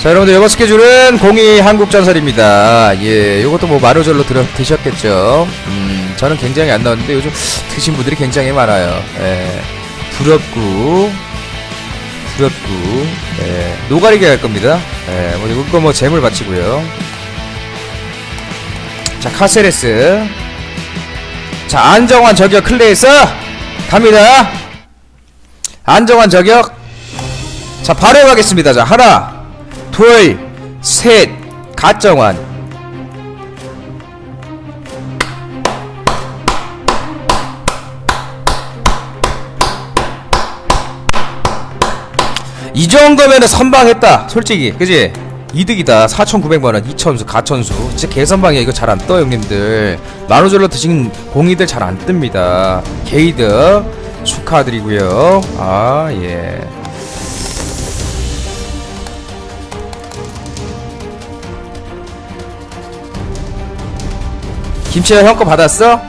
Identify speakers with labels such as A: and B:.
A: 자 여러분들 이번 스케줄은 공이 한국전설입니다. 예 요것도 뭐 마루절로 들어, 드셨겠죠. 음 저는 굉장히 안 나왔는데 요즘 드신 분들이 굉장히 많아요. 예 부럽구 부럽구 예 노가리게 할 겁니다. 예뭐 이거 뭐 재물 바치고요. 자 카세레스. 자 안정환 저격 클레이스. 갑니다. 안정환 저격. 자 바로 가겠습니다. 자 하나 둘 셋 가정환 이 정도면은 선방했다 솔직히. 그지? 이득이다. 4,900만원 2천수 가천수. 진짜 개선방이야 이거 잘 안 떠 형님들. 만호절로 드신 공이들 잘 안 뜹니다. 게이드 축하드리고요. 아예 김치야 형 거 받았어?